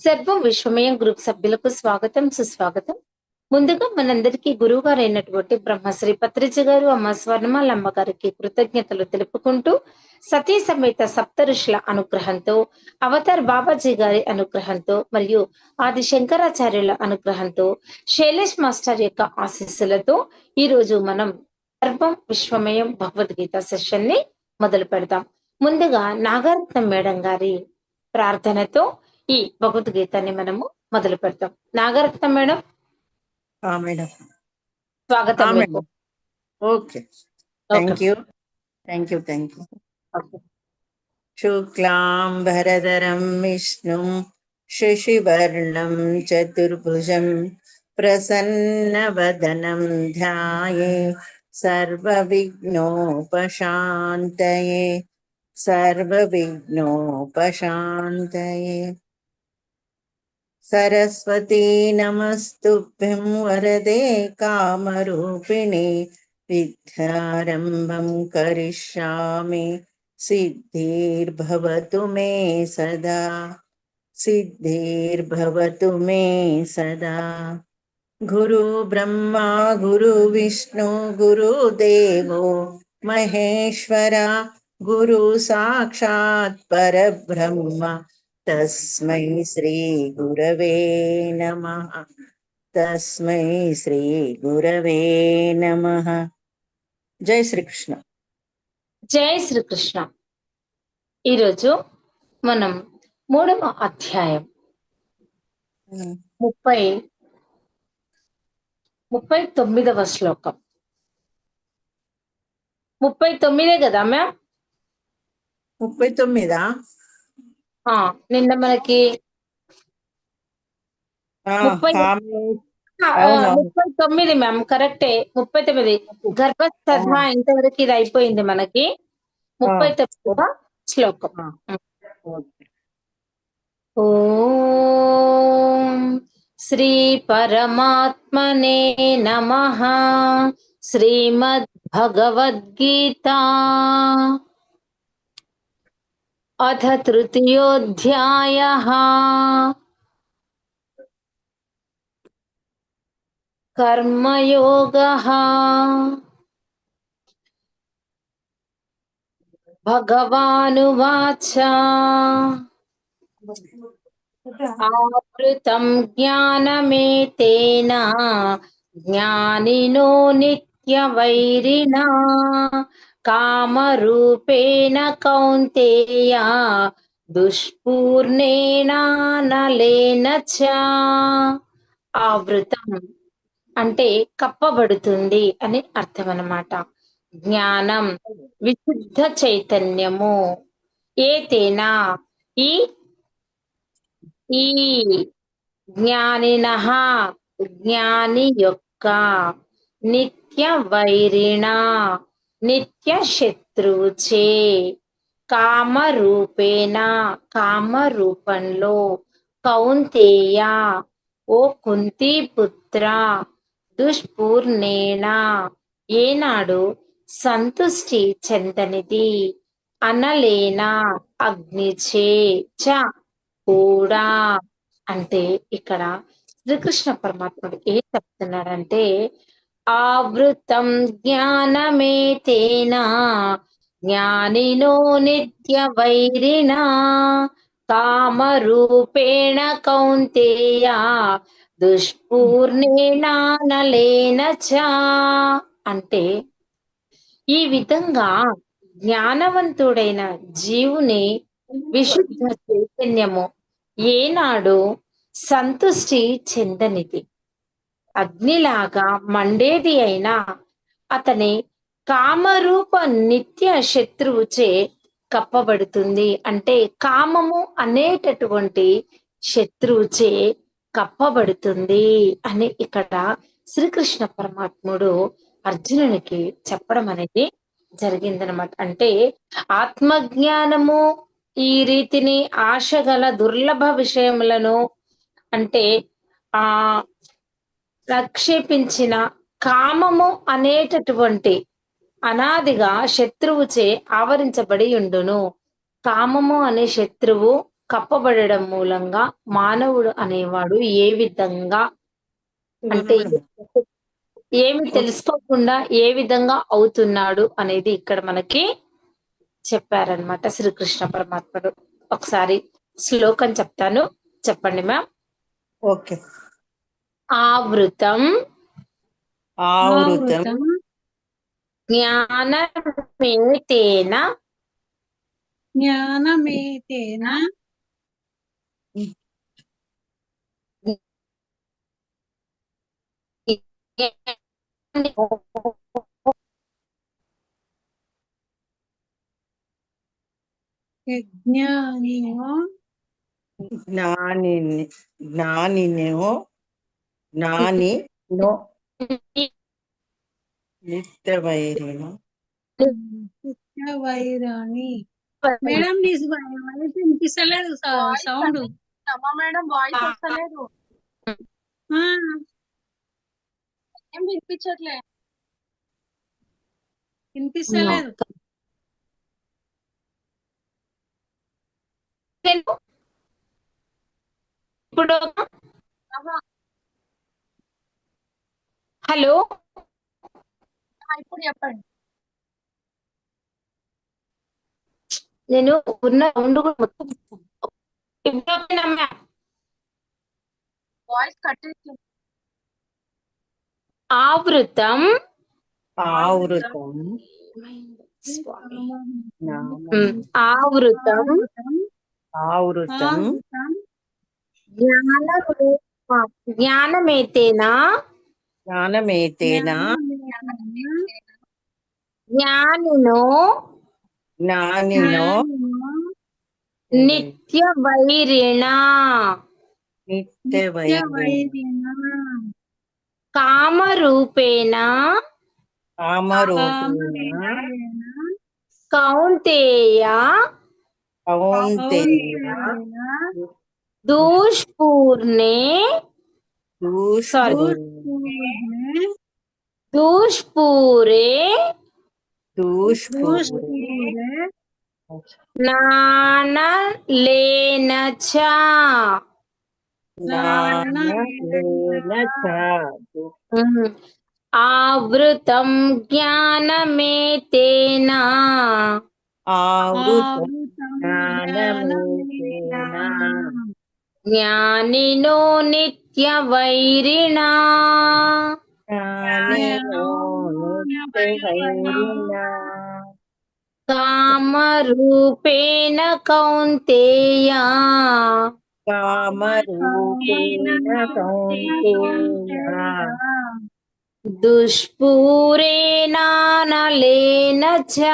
సర్వం విశ్వమయం గ్రూప్ సభ్యులకు స్వాగతం సుస్వాగతం. ముందుగా మనందరికీ గురువు గారు అయినటువంటి బ్రహ్మశ్రీ పత్రిజ గారు అమ్మ స్వర్ణమాల అమ్మగారికి కృతజ్ఞతలు తెలుపుకుంటూ సతీ సమేత సప్త ఋషుల అనుగ్రహంతో అవతార్ బాబాజీ గారి అనుగ్రహంతో మరియు ఆది శంకరాచార్యుల అనుగ్రహంతో శైలేష్ మాస్టర్ యొక్క ఆశీస్సులతో ఈ రోజు మనం సర్వం విశ్వమయం భగవద్గీత సెషన్ని మొదలు పెడదాం ముందుగా నాగరత్నం మేడం గారి ప్రార్థనతో ఈ భగవద్గీతాన్ని మనము మొదలు పెడతాం. నాగరత్నం మేడం? మేడం. స్వాగతం okay. Thank you. Thank you thank you. Okay. శుక్లాంబరధరం విష్ణుం శశివర్ణం చతుర్భుజం ప్రసన్నవదనం ధ్యాయే సర్వవిఘ్నోపశాంతయే. సర్వవిఘ్నోపశాంతయే. సరస్వతీ నమస్తుభ్యం వరదే కామరూపిణి విద్యారంభం కరిష్యామి సిద్ధిర్భవతు మే సదా సిద్ధిర్భవతు మే సదా గురు బ్రహ్మా గురు విష్ణు గురు దేవో మహేశ్వర గురు సాక్షాత్ పరబ్రహ్మ తస్మై శ్రీ గురవే నమ. తస్మై శ్రీ గురవే నమ. జై శ్రీకృష్ణ. జై శ్రీకృష్ణ. ఈరోజు మనం మూడవ అధ్యాయం. ముప్పై ముప్పై తొమ్మిదవ శ్లోకం. ముప్పై తొమ్మిదే కదా మ్యామ్? ముప్పై తొమ్మిదా? నిన్న మనకి ముప్పై- తొమ్మిది మ్యామ్ కరెక్టే. ముప్పై తొమ్మిది. గర్భస్థ ఇంతవరకు ఇది అయిపోయింది మనకి. ముప్పై తొమ్మిదవ శ్లోకం. ఓం శ్రీ పరమాత్మనే నమ. శ్రీమద్ భగవద్గీత అథ తృతీయోధ్యాయ కర్మయోగ భగవానువాచ ఆవృతం జ్ఞానమేతేన జ్ఞానినో నిత్యవైరిణా కామరూపేణ కౌంతేయ దుష్పూర్ణేనానలేన ఆవృతం అంటే కప్పబడుతుంది అని అర్థం అన్నమాట జ్ఞానం విశుద్ధ చైతన్యము. ఏతేనా? ఈ ఈ జ్ఞానిన జ్ఞాని యొక్క నిత్య వైరిణ నిత్య శత్రువుచే కామరూపేణ కామరూపంలో కౌంతేయ ఓ కుంతిపుత్ర పుత్ర ఏనాడు సంతుష్టి చెందనిది అనలేన అగ్నిచే చ కూడా. అంటే ఇక్కడ శ్రీకృష్ణ పరమాత్ముడు ఏం చెప్తున్నాడంటే ఆవృతం జ్ఞానమేతేన? జ్ఞానినో నిత్య వైరినా? కామరూపేణ కౌంతేయ? దుష్పూర్ణేన నలేన అంటే ఈ విధంగా జ్ఞానవంతుడైన జీవుని విశుద్ధ చైతన్యము ఏనాడు సంతుష్టి చెందనిది. అగ్నిలాగా మండేది అయినా అతని కామరూప నిత్య శత్రువుచే కప్పబడుతుంది. అంటే కామము అనేటటువంటి శత్రువుచే కప్పబడుతుంది అని ఇక్కడ శ్రీకృష్ణ పరమాత్ముడు అర్జునునికి చెప్పడం అనేది జరిగిందనమాట. అంటే ఆత్మజ్ఞానము ఈ రీతిని ఆశ గల దుర్లభ విషయములను అంటే ఆ ప్రక్షేపించిన కామము అనేటటువంటి అనాదిగా శత్రువుచే ఆవరించబడి ఉండును. కామము అనే శత్రువు కప్పబడడం మూలంగా మానవుడు అనేవాడు ఏ విధంగా అంటే ఏమి తెలుసుకోకుండా ఏ విధంగా అవుతున్నాడు అనేది ఇక్కడ మనకి చెప్పారనమాట శ్రీకృష్ణ పరమాత్ముడు. ఒకసారి శ్లోకం చెప్తాను. చెప్పండి మ్యామ్. ఓకే. ఆవృతం. ఆవృతం. జ్ఞానమేతేన. జ్ఞానమేతేన. యజ్ఞానినో. జ్ఞాని జ్ఞానినో జ్ఞాని నో. నిత్య వైరిణ వైరాణి మేడం నీ వాయిస్ వినిపిస్తలేదు సౌండ్. అమ్మా మేడం వాయిస్ వస్తలేదు. ఏం వినిపించట్లే? వినిపిస్తలేదు. ఇప్పుడు హలో ఇప్పుడు చెప్పండి. నేను ఉన్న సౌండ్ కూడా మొత్తం? వాయిస్ కట్ అవుతుంది. ఆవృతం. ఆవృతం. ఆవృతం. ఆవృతం. జ్ఞానమే జ్ఞానమేతేనా? జ్ఞానమేతేన? జ్ఞానినో? జ్ఞానినో? నిత్య వైరిణ నిత్య వైరిణ కామరూపేణ. కామరూపేణ. కౌంతేయ. కౌంతేయ. దూష్పూర్ణే. దూష్పూరే. దూష్పూరే. నాన లేన చ జ్ఞానలేన చ ఉమ్. ఆవృతం జ్ఞానమేతేన ఆవృతం జ్ఞానమేతేన జ్ఞానినో నిత్య వైరిణ జ్ఞానినో నిత్య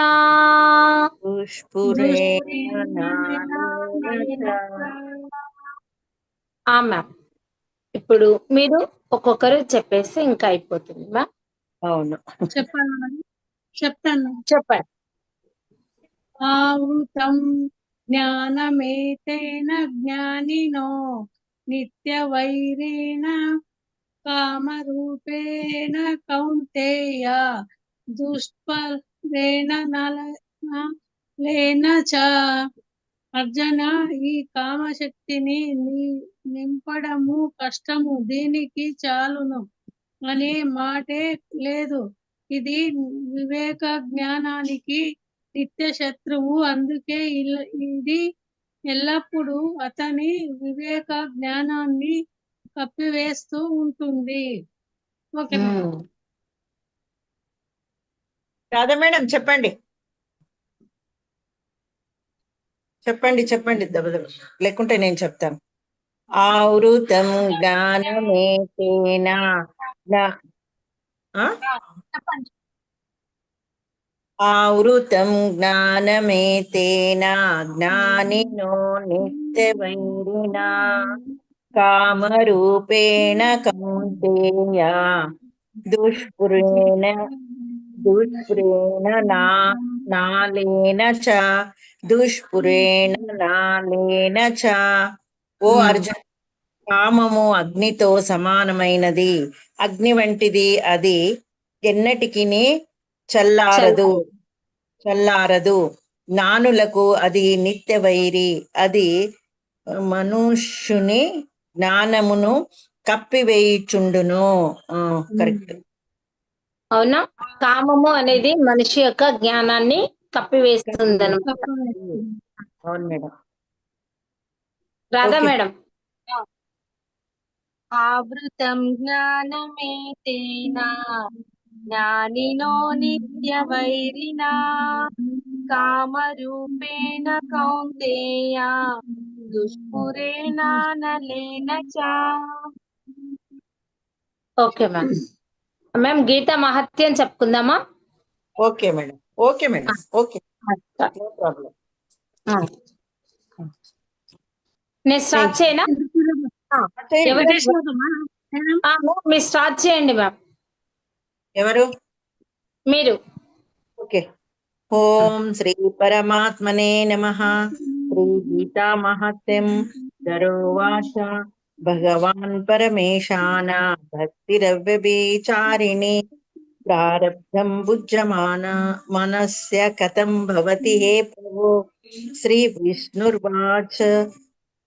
ఇప్పుడు మీరు ఒక్కొక్కరు చెప్పేసి ఇంకా అయిపోతుంది మ్యామ్ అవును. చెప్పాను? చెప్తాను. చెప్పండి. ఆవృతం జ్ఞానమేతేన జ్ఞానినో నిత్యవైరేణ కామరూపేణ కౌంతేయ దుష్పరేణ నల- లేన చ అర్జున ఈ కామశక్తిని ని- నింపడము కష్టము. దీనికి చాలును అనే మాటే లేదు. ఇది వివేక జ్ఞానానికి నిత్య శత్రువు. అందుకే ఇది ఎల్లప్పుడూ అతని వివేక జ్ఞానాన్ని కప్పివేస్తూ ఉంటుంది. Okay madam. రాధా మేడం చెప్పండి. చెప్పండి చెప్పండి దెబ్బ దెబ్బ. లేకుంటే నేను చెప్తాను. ఆవృతం? చెప్పండి. ఆవృతం జ్ఞానమేతేన జ్ఞానినో నిత్యవైరిణ కామరూపేణ కౌంతేయ? దుష్పురేణ దుష్పురేణ నా నాలేన చ దుష్పురేణ చ. ఓ. అర్జున్ కామము అగ్నితో సమానమైనది. అగ్ని వంటిది అది ఎన్నటికి చల్లారదు. చల్లారదు. జ్ఞానులకు అది నిత్య వైరి అది మనుష్యుని జ్ఞానమును కప్పివేయుచుండును. కరెక్ట్. అవునా? కామము అనేది మనిషి యొక్క జ్ఞానాన్ని కప్పివేస్తుంది అవును మేడం. రాధా. మేడం. ఆవృతం జ్ఞానమేతేన జ్ఞానినో నిత్యవైరిణా కామరూపేణ కౌంతేయ? దుష్పురేణానలేన చ? Okay ma'am. మ్యామ్ గీత మహత్యం చెప్పుకుందామా? Okay madam. Okay madam. Okay. No problem నేను స్టార్ట్ చేయనా? మీరు స్టార్ట్ చేయండి మ్యామ్. ఎవరు? మీరు. ఓకే. ఓం శ్రీ పరమాత్మనే నమ. శ్రీ గీతా మహత్యం దరోవాచ భగవాన్ పరమేశాన భక్తిరవ్యభిచారిణి ప్రారబ్ధం భుజ్యమాన మనస్య కథం భవతి హే ప్రభో. శ్రీ విష్ణుర్వాచ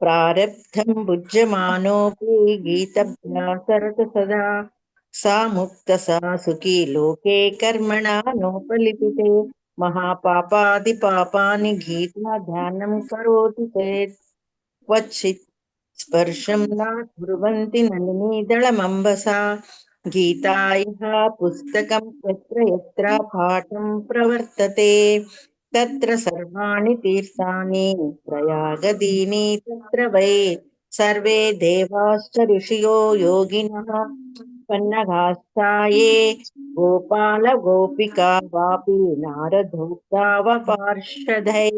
ప్రారబ్ధం భుజ్యమానోపి గీతభ్యాసరత సదా. సా ముక్త సా సుఖీ లోకే కర్మణా నోపలిపితే మహాపాపాది పాపాని గీతా ధ్యానం కరోతి చేత్ క్వచిత్ స్పర్శం నా కుర్వంతి నలినీదళమంబసా దళమంబసా. गीता पुस्तक यत्र यत्र पाठं प्रवर्तते, तत्र सर्वाणि तीर्थानि प्रयागदीनि तत्र वै, सर्वे देवाश्च ऋषियो योगिनः पन्नघाश्चाये गोपालगोपिका वापि नारदोक्तावपार्षदै।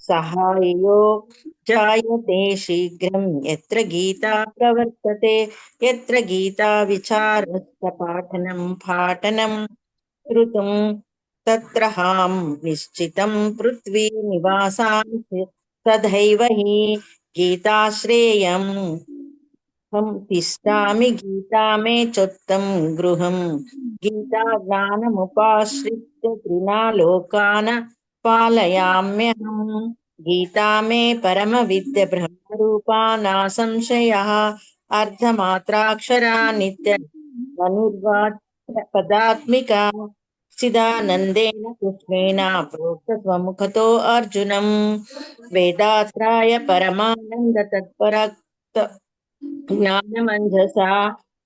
सहाययो जायते शीघ्रं यत्र गीता प्रवर्तते, यत्र गीताविचारस्य पाठनं पाठनं श्रुतं, तत्र हाँ निश्चितं पृथ्वीनिवासां तथैव हि गीताश्रेयं हम तिष्ठामि, गीता मे चोत्तम गृहं। गीताज्ञानमुपाश्रित्य त्रिना लोकान् पालयाम्यहम् गीता मे रूपा न संशयः अर्धमात्राक्षरा नित्य पदात्मिका चिदानन्देन कृष्णेन प्रोक्तस्वमुखतो अर्जुनम् वेदात्राय परमानन्द तत्परक्त ज्ञानमञ्जसा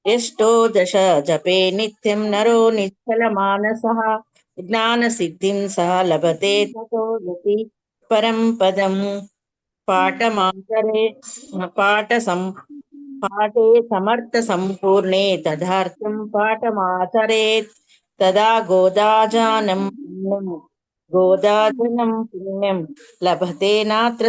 यष्टो दश जपे नित्यं नरो निश्चलमानसः। యష్టోదశ జపే నిత్యం నరో నిశ్చల మానస జ్ఞాన సిద్ధిం సహ లభతే తతో యతి పరం పదం పాఠమాచరే పాఠ సం పాఠే సమర్థ సంపూర్ణే తదార్థం పాఠమాచరేత్ తదా గోదాజానం పుణ్యం గోదాజనం పుణ్యం లభతే నాత్ర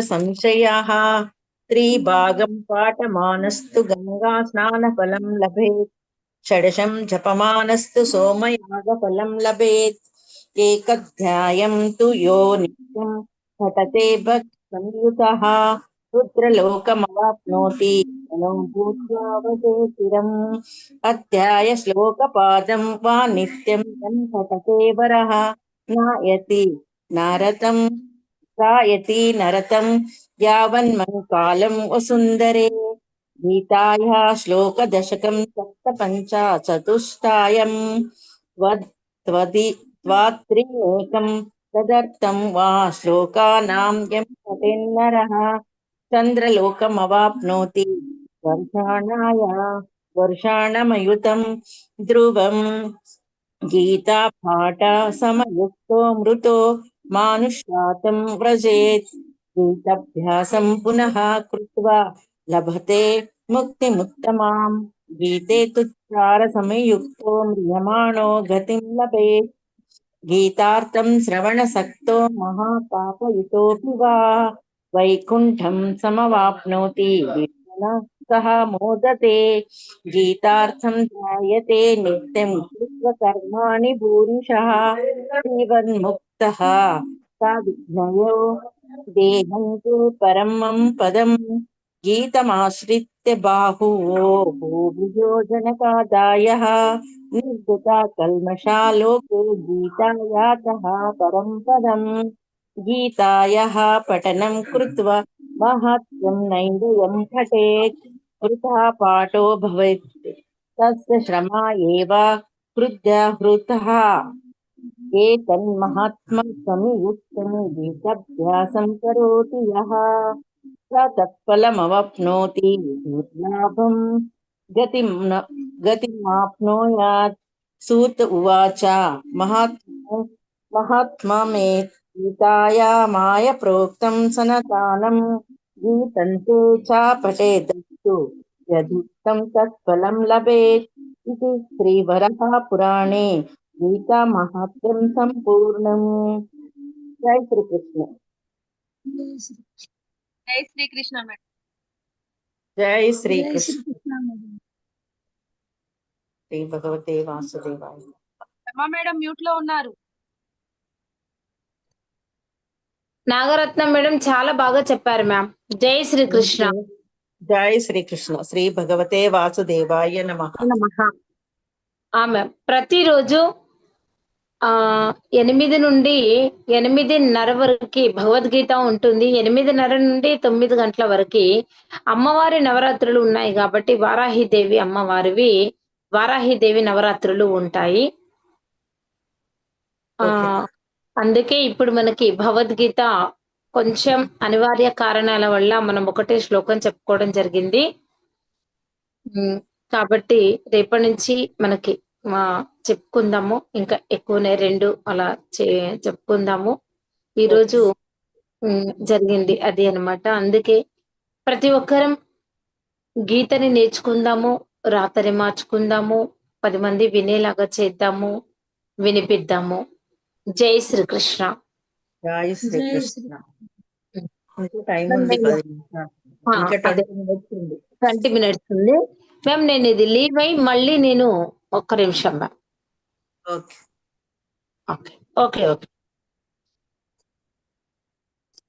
एतध्यायं तु यो नित्यं घटते भक्तसंयुतः, रुद्रलोकमवाप्नोति मनो अध्यायश्लोकपादं वा नित्यं तं वरः। नरतं वसुन्दरे गीताया श्लोकदशकं सप्तपञ्चाचतुष्टायं त्वदि వా నిత్యం తం పఠతే వరః నాయతి నరతం సాయతి నరతం యావన్మన్ కాలం వసుందరే గీతాయా శ్లోక దశకం సప్త పంచ చతుష్టాయం త్వది త్వాత్రినేకం తదర్థం వా శ్లోకానాం యం గీతార్థం శ్రవణసక్తో మహాపాపయుతోపి వా వైకుంఠం సమవాప్నోతి సహ మోదతే గీతార్థం ధ్యాయతే నిత్యం కృత్వ కర్మాణి భూరిషః జీవన్ముక్తః సా విజ్ఞయో దేహంతే పరమం పదం గీతమాశ్రిత్య गीतमाश्रित्य बाहुवो भूभुजोजनकादायः निर्गता कल्मषालोके गीतायातः परं पदम् गीतायाः पठनं कृत्वा माहात्म्यं नैन्दयं पठेत्। पाठो भवेत्। तस्य श्रमा एव हृदयहृतः एतन्महात्मं समियुक्तं करोति यः। स तत्फलमवाप्नोति गतिं न, गतिमाप्नोयात्। सूत उवाच, महात्मा महात्मा मे गीताया माय प्रोक्तं गीतन्ते यदुक्तं तत्फलं लभेत् इति श्रीवरः पुराणे गीतामाहात्म्यं सम्पूर्णम्। जय श्रीकृष्ण। జై శ్రీకృష్ణ మేడం. జై శ్రీకృష్ణ. భగవతే వాసుదేవాయ. అమ్మ మేడం మ్యూట్లో ఉన్నారు. నాగరత్నం మేడం చాలా బాగా చెప్పారు మ్యామ్. జై శ్రీకృష్ణ. జై శ్రీకృష్ణ. శ్రీ భగవతే వాసుదేవాయ నమ. ప్రతిరోజు ఆ ఎనిమిది నుండి ఎనిమిదిన్నర వరకు భగవద్గీత ఉంటుంది. ఎనిమిదిన్నర నుండి తొమ్మిది గంటల వరకు అమ్మవారి నవరాత్రులు ఉన్నాయి కాబట్టి వారాహిదేవి అమ్మవారివి వారాహిదేవి నవరాత్రులు ఉంటాయి. ఆ. అందుకే ఇప్పుడు మనకి భగవద్గీత కొంచెం అనివార్య కారణాల వల్ల మనం ఒకటే శ్లోకం చెప్పుకోవడం జరిగింది. కాబట్టి రేపటి నుంచి మనకి మా చెప్పుకుందాము. ఇంకా ఎక్కువనే రెండు అలా చే చెప్పుకుందాము. ఈరోజు జరిగింది అది అన్నమాట. అందుకే ప్రతి ఒక్కరం గీతని నేర్చుకుందాము రాతని మార్చుకుందాము పది మంది వినేలాగా చేద్దాము వినిపిద్దాము. జై శ్రీకృష్ణ. జై శ్రీకృష్ణ. ట్వంటీ మినిట్స్ ఉంది. మ్యామ్ నేను ఇది లీవ్ అయి మళ్ళీ నేను ఒక్క నిమిషం ma'am. Okay. Okay. Okay okay.